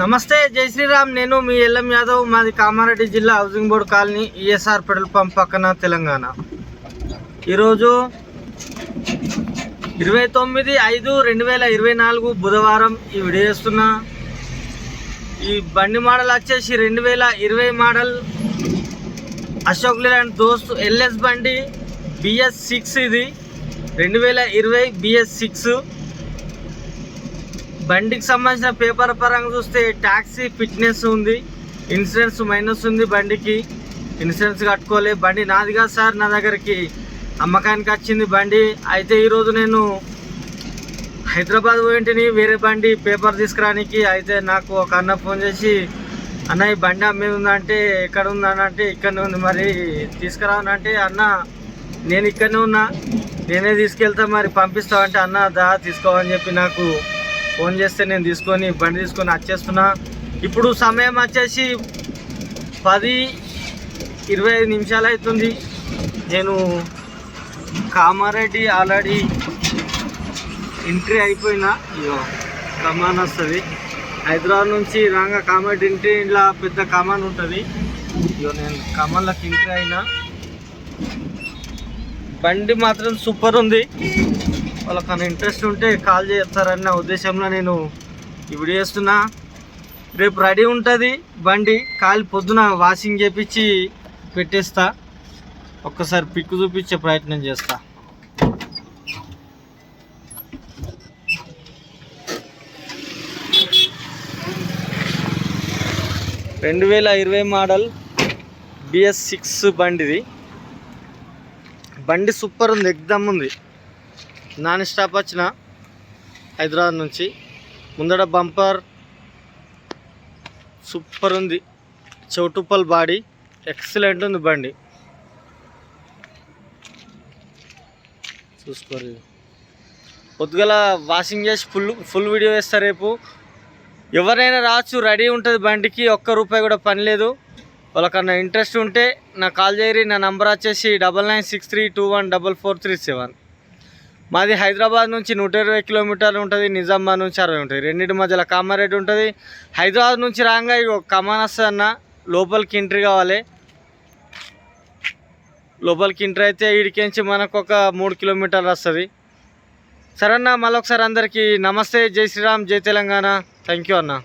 నమస్తే జై శ్రీరామ్. నేను మీ ఎల్ఎం యాదవ్ మాది కామారెడ్డి జిల్లా housing board colony ESR petrol pump పక్కన తెలంగాణ. ఈరోజు ఇరవై తొమ్మిది ఐదు రెండు వేల ఇరవై నాలుగు బుధవారం ఈ వీడియో చేస్తున్నా. ఈ బండి మోడల్ వచ్చేసి రెండు వేల ఇరవై మోడల్. అశోక్ లేలాండ్ దోస్త్ ఎల్ఎస్ బండి బిఎస్ సిక్స్ ఇది. రెండు వేల ఇరవై బిఎస్ సిక్స్. బండికి సంబంధించిన పేపర్ పరంగా చూస్తే ట్యాక్సీ ఫిట్నెస్ ఉంది. ఇన్సూరెన్స్ మైనస్ ఉంది బండికి. ఇన్సూరెన్స్ కట్టుకోలే. బండి నాది కాదు సార్ నా దగ్గరికి అమ్మకానికి వచ్చింది బండి. అయితే ఈరోజు నేను హైదరాబాద్ పోయింటిని వేరే బండి పేపర్ తీసుకురానికి. అయితే నాకు ఒక అన్న ఫోన్ చేసి అన్న ఈ బండి అమ్మేది ఉందంటే ఎక్కడ ఉందని అంటే ఇక్కడనే ఉంది మరి తీసుకురావనంటే అన్న నేను ఇక్కడనే ఉన్నా. నేనే తీసుకెళ్తా మరి పంపిస్తావు అంటే అన్న దా తీసుకోవని చెప్పి నాకు ఫోన్ చేస్తే నేను తీసుకొని బండి తీసుకొని వచ్చేస్తున్నా ఇప్పుడు సమయం వచ్చేసి పది ఇరవై ఐదు నిమిషాలు అవుతుంది. నేను కామారెడ్డి ఆల్రెడీ ఎంట్రీ అయిపోయినా ఇగో కమాన్ వస్తుంది. హైదరాబాద్ నుంచి రాగా కామారెడ్డి ఎంట్రీ ఇలా పెద్ద కమాన్ ఉంటుంది. ఇగో నేను కమాన్లోకి ఎంట్రీ అయినా. బండి మాత్రం సూపర్ ఉంది. వాళ్ళకన్నా ఇంట్రెస్ట్ ఉంటే కాల్ చేస్తారన్న ఉద్దేశంలో నేను ఇప్పుడు చేస్తున్నా. రేపు రెడీ ఉంటుంది బండి కాలి పొద్దున వాషింగ్ చేపించి పెట్టేస్తా. ఒక్కసారి పిక్ చూపించే ప్రయత్నం చేస్తా. రెండు వేల ఇరవై మోడల్ బిఎస్ సిక్స్ బండిది. బండి సూపర్ ఉంది ఎగ్దమ్ ఉంది. నాన్ స్టాప్ వచ్చిన హైదరాబాద్ నుంచి. ముందర బంపర్ సూపర్ ఉంది. చౌటుప్పల్ బాడీ. ఎక్సలెంట్ ఉంది బండి. చూసుకోరు. పొద్దుగల వాషింగ్ చేసి ఫుల్ ఫుల్ వీడియో వేస్తా రేపు. ఎవరైనా రావచ్చు రెడీ ఉంటుంది బండికి. ఒక్క రూపాయి కూడా పని లేదు. వాళ్ళకన్నా ఇంట్రెస్ట్ ఉంటే నా కాల్ చేయరి. నా నంబర్ వచ్చేసి double nine six three two one double four three seven. మాది హైదరాబాద్ నుంచి నూట ఇరవై కిలోమీటర్లు ఉంటుంది నిజామాబాద్ నుంచి అరవై ఉంటుంది. రెండింటి మధ్యలో కామారెడ్డి ఉంటుంది. హైదరాబాద్ నుంచి రాగా ఇగో కమానస్ వస్తుంది అన్న లోపలికి ఎంట్రీ కావాలి. లోపలికి ఎంట్రీ అయితే ఇడికించి మనకు ఒక మూడు కిలోమీటర్లు వస్తుంది. సరే అన్న మళ్ళొకసారి అందరికీ నమస్తే జై శ్రీరామ్ జై తెలంగాణ. థ్యాంక్ యూ అన్నా.